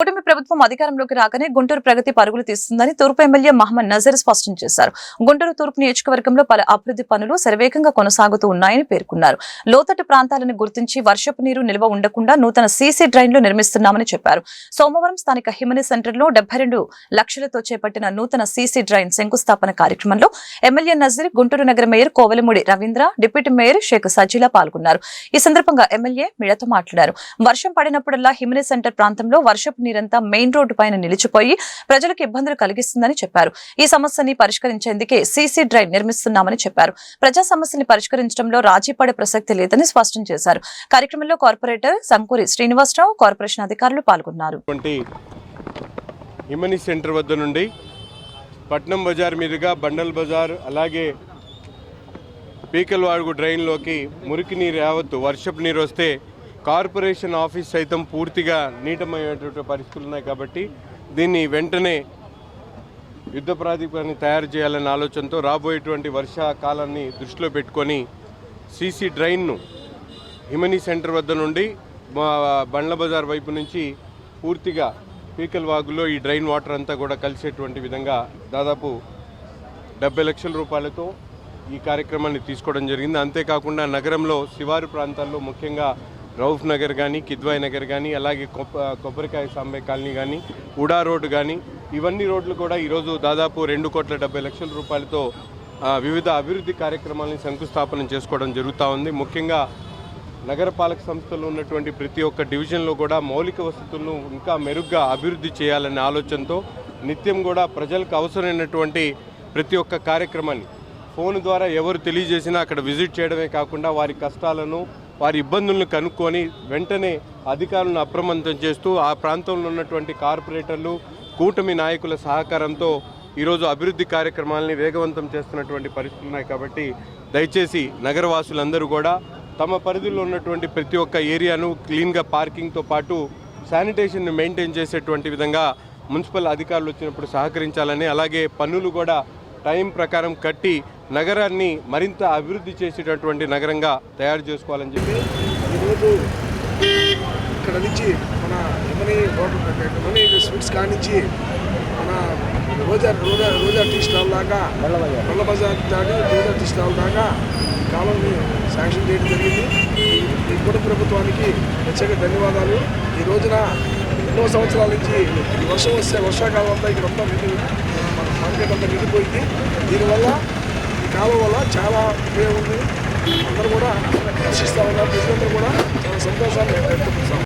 కూటమి ప్రభుత్వం అధికారంలోకి రాగానే గుంటూరు ప్రగతి పరుగులు తీస్తుందని తూర్పు ఎమ్మెల్యే మహమ్మద్ నజర్ స్పష్టం చేశారు. గుంటూరు తూర్పు నియోజకవర్గంలో పలు అభివృద్ధి పనులు శరవేగంగా కొనసాగుతూ ఉన్నాయని పేర్కొన్నారు. లోతట్టు ప్రాంతాలను గుర్తించి వర్షపు నీరు నిల్వ ఉండకుండా నూతన సీసీ డ్రైన్లు నిర్మిస్తున్నామని చెప్పారు. సోమవారం స్థానిక హిమని సెంటర్లో డెబ్బై రెండు లక్షలతో చేపట్టిన నూతన సీసీ డ్రైన్ శంకుస్థాపన కార్యక్రమంలో ఎమ్మెల్యే నజీర్ గుంటూరు నగర mayor Kovelamudi Ravindra deputy mayor Shaik Sajila పాల్గొన్నారు. ఈ సందర్భంగా ఎమ్మెల్యే మీడతో మాట్లాడారు. వర్షం పడినప్పుడల్లా హిమని సెంటర్ ప్రాంతంలో వర్షపు నీరంతా మెయిన్ రోడ్డు పైన నిలిచిపోయి ప్రజలకు ఇబ్బందులు కలిగిస్తుందని చెప్పారు. ఈ సమస్యని పరిష్కరించేందుకే సీసీ డ్రైన్ నిర్మిస్తున్నామని చెప్పారు. ప్రజా సమస్యని పరిష్కరించడంలో రాజీ పడే ప్రసక్తి లేదని స్పష్టం చేశారు. కార్యక్రమంలో కార్పొరేటర్ సంకూరి శ్రీనివాసరావు కార్పొరేషన్ అధికారులు పాల్గొన్నారు. వంటి సెంటర్ వద్ద నుండి పట్నం బజార్ మీదుగా బండల్ బజార్ అలాగే పీకల్వాడుగు డ్రైన్లోకి మురికి నీరు యావత్తు వర్షపు నీరు వస్తే కార్పొరేషన్ ఆఫీస్ సైతం పూర్తిగా నీటమయ్యేటువంటి పరిస్థితులు ఉన్నాయి కాబట్టి దీన్ని వెంటనే యుద్ధ ప్రాతిపదికన తయారు చేయాలనే ఆలోచనతో రాబోయేటువంటి వర్షాకాలాన్ని దృష్టిలో పెట్టుకొని సీసీ డ్రైన్ను హిమనీ సెంటర్ వద్ద నుండి మా బండ్ల బజార్ వైపు నుంచి పూర్తిగా పీకల్ వాగులో ఈ డ్రైన్ వాటర్ అంతా కూడా కలిసేటువంటి విధంగా దాదాపు డెబ్బై లక్షల రూపాయలతో ఈ కార్యక్రమాన్ని తీసుకోవడం జరిగింది. అంతేకాకుండా నగరంలో శివారు ప్రాంతాల్లో ముఖ్యంగా రౌఫ్ నగర్ కానీ కిద్వాయ్ నగర్ కానీ అలాగే కొబ్బ కొబ్బరికాయ సాంబే కాలనీ కానీ ఉడా రోడ్డు కానీ ఇవన్నీ రోడ్లు కూడా ఈరోజు దాదాపు రెండు కోట్ల డెబ్బై లక్షల రూపాయలతో వివిధ అభివృద్ధి కార్యక్రమాలను శంకుస్థాపన చేసుకోవడం జరుగుతూ ఉంది. ముఖ్యంగా నగరపాలక సంస్థలో ఉన్నటువంటి ప్రతి ఒక్క డివిజన్లో కూడా మౌలిక వసతులను ఇంకా మెరుగ్గా అభివృద్ధి చేయాలనే ఆలోచనతో నిత్యం కూడా ప్రజలకు అవసరమైనటువంటి ప్రతి ఒక్క కార్యక్రమాన్ని ఫోన్ ద్వారా ఎవరు తెలియజేసినా అక్కడ విజిట్ చేయడమే కాకుండా వారి కష్టాలను వారి ఇబ్బందులను కనుక్కొని వెంటనే అధికారులను అప్రమత్తం చేస్తూ ఆ ప్రాంతంలో ఉన్నటువంటి కార్పొరేటర్లు కూటమి నాయకుల సహకారంతో ఈరోజు అభివృద్ధి కార్యక్రమాలని వేగవంతం చేస్తున్నటువంటి పరిస్థితులు ఉన్నాయి కాబట్టి దయచేసి నగరవాసులందరూ కూడా తమ పరిధిలో ఉన్నటువంటి ప్రతి ఒక్క ఏరియాను క్లీన్గా పార్కింగ్తో పాటు శానిటేషన్ని మెయింటైన్ చేసేటువంటి విధంగా మున్సిపల్ అధికారులు వచ్చినప్పుడు సహకరించాలని అలాగే పన్నులు కూడా టైం ప్రకారం కట్టి నగరాన్ని మరింత అభివృద్ధి చేసేటటువంటి నగరంగా తయారు చేసుకోవాలని చెప్పి ఈరోజు ఇక్కడ నుంచి మన యమని హోటల్ స్వీట్స్ కానించి మన రోజా రోజా రోజా టీ స్టాల్ దాకా నల్ల బజార్ దాటి రోజా టీ స్టాల్ దాకా ఈ కాలంని శాంక్షన్ చేయడం జరిగింది. ఈ- కూడా ప్రభుత్వానికి ప్రత్యేక ధన్యవాదాలు. ఈ రోజున ఎన్నో సంవత్సరాల నుంచి వర్షం వస్తే వర్షాకాలం అంతా ఇక్కడ అంతా మన మార్కెట్ అంతా నిండిపోయింది. దీనివల్ల కాలం వల్ల చాలా ఉపయోగం ఉంది. అందరూ కూడా హర్షిస్తూ ఉన్నారు ప్రజలందరూ కూడా చాలా సంతోషాన్ని వ్యక్తపరుస్తాం